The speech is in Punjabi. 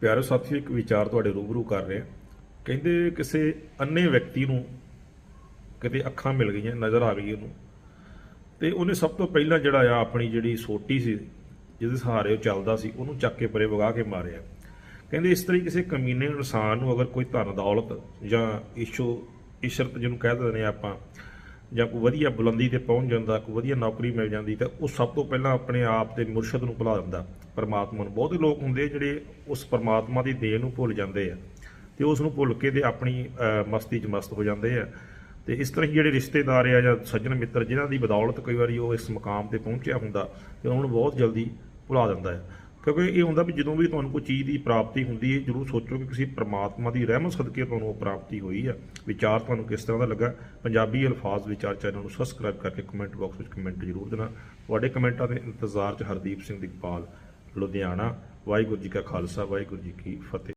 ਪਿਆਰੇ ਸਾਥੀਓ, ਇੱਕ ਵਿਚਾਰ ਤੁਹਾਡੇ ਰੂਬਰੂ ਕਰ ਰਿਹਾ। ਕਹਿੰਦੇ ਕਿਸੇ ਅੰਨੇ ਵਿਅਕਤੀ ਨੂੰ ਕਿਤੇ ਅੱਖਾਂ ਮਿਲ ਗਈਆਂ, ਨਜ਼ਰ ਆ ਗਈ ਉਹਨੂੰ। ਤੇ ਉਹਨੇ ਸਭ ਤੋਂ ਪਹਿਲਾਂ ਜਿਹੜਾ ਆ, ਆਪਣੀ ਜਿਹੜੀ ਸੋਟੀ ਸੀ, ਜਿਹਦੇ ਸਹਾਰੇ ਉਹ ਚੱਲਦਾ ਸੀ, ਉਹਨੂੰ ਚੱਕ ਕੇ ਪਰੇ ਵਗਾ ਕੇ ਮਾਰਿਆ। ਕਹਿੰਦੇ ਇਸ ਤਰੀ ਕਿਸੇ ਕਮੀਨੇ ਇਨਸਾਨ ਨੂੰ ਅਗਰ ਕੋਈ ਧਨ, ਦੌਲਤ ਜਾਂ ਇਸ਼ੋ ਇਸ਼ਰਤ ਜਿਹਨੂੰ ਕਹਿ ਦਿੰਦੇ ਨੇ ਆਪਾਂ, ਜਾਂ ਕੋਈ ਵਧੀਆ ਬੁਲੰਦੀ ਤੇ ਪਹੁੰਚ ਜਾਂਦਾ, ਕੋਈ ਵਧੀਆ ਨੌਕਰੀ ਮਿਲ ਜਾਂਦੀ, ਤਾਂ ਉਹ ਸਭ ਤੋਂ ਪਹਿਲਾਂ ਆਪਣੇ ਆਪ ਦੇ ਮੁਰਸ਼ਦ ਨੂੰ ਭੁਲਾ ਦਿੰਦਾ। ਪਰਮਾਤਮਾ ਨੂੰ। ਬਹੁਤੇ ਲੋਕ ਹੁੰਦੇ ਜਿਹੜੇ ਉਸ ਪਰਮਾਤਮਾ ਦੀ ਦੇਹ ਨੂੰ ਭੁੱਲ ਜਾਂਦੇ ਆ ਤੇ ਉਸ ਨੂੰ ਭੁੱਲ ਕੇ ਤੇ ਆਪਣੀ ਮਸਤੀ 'ਚ ਮਸਤ ਹੋ ਜਾਂਦੇ ਆ। ਤੇ ਇਸ ਤਰ੍ਹਾਂ ਹੀ ਜਿਹੜੇ ਰਿਸ਼ਤੇਦਾਰ ਆ ਜਾਂ ਸੱਜਣ ਮਿੱਤਰ, ਜਿਨ੍ਹਾਂ ਦੀ ਬਦੌਲਤ ਕਈ ਵਾਰੀ ਉਹ ਇਸ ਮੁਕਾਮ ਤੇ ਪਹੁੰਚਿਆ ਹੁੰਦਾ, ਤੇ ਉਹਨਾਂ ਨੂੰ ਬਹੁਤ ਜਲਦੀ ਭੁਲਾ ਦਿੰਦਾ ਹੈ। ਕਿਉਂਕਿ ਇਹ ਹੁੰਦਾ ਵੀ ਜਦੋਂ ਵੀ ਤੁਹਾਨੂੰ ਕੋਈ ਚੀਜ਼ ਦੀ ਪ੍ਰਾਪਤੀ ਹੁੰਦੀ ਹੈ, ਜਰੂਰ ਸੋਚੋ ਕਿ ਕਿਸੇ ਪ੍ਰਮਾਤਮਾ ਦੀ ਰਹਿਮਤ ਸਦਕੇ ਤੁਹਾਨੂੰ ਉਹ ਪ੍ਰਾਪਤੀ ਹੋਈ ਹੈ ਵਿਚਾਰ ਤੁਹਾਨੂੰ ਕਿਸ ਤਰ੍ਹਾਂ ਦਾ ਲੱਗਾ? ਪੰਜਾਬੀ ਅਲਫਾਜ਼ ਵਿਚਾਰ ਚੈਨਲ ਨੂੰ ਸਬਸਕ੍ਰਾਈਬ ਕਰਕੇ ਕਮੈਂਟ ਬਾਕਸ ਵਿੱਚ ਕਮੈਂਟ ਜ਼ਰੂਰ ਦੇਣਾ। ਤੁਹਾਡੇ ਕਮੈਂਟਾਂ ਦੇ ਇੰਤਜ਼ਾਰ 'ਚ ਹਰਦੀਪ ਸਿੰਘ ਦਿਗਪਾਲ ਲੁਧਿਆਣਾ। ਵਾਹਿਗੁਰੂ ਜੀ ਕਾ ਖਾਲਸਾ ਵਾਹਿਗੁਰੂ ਜੀ ਕੀ ਫਤਿਹ।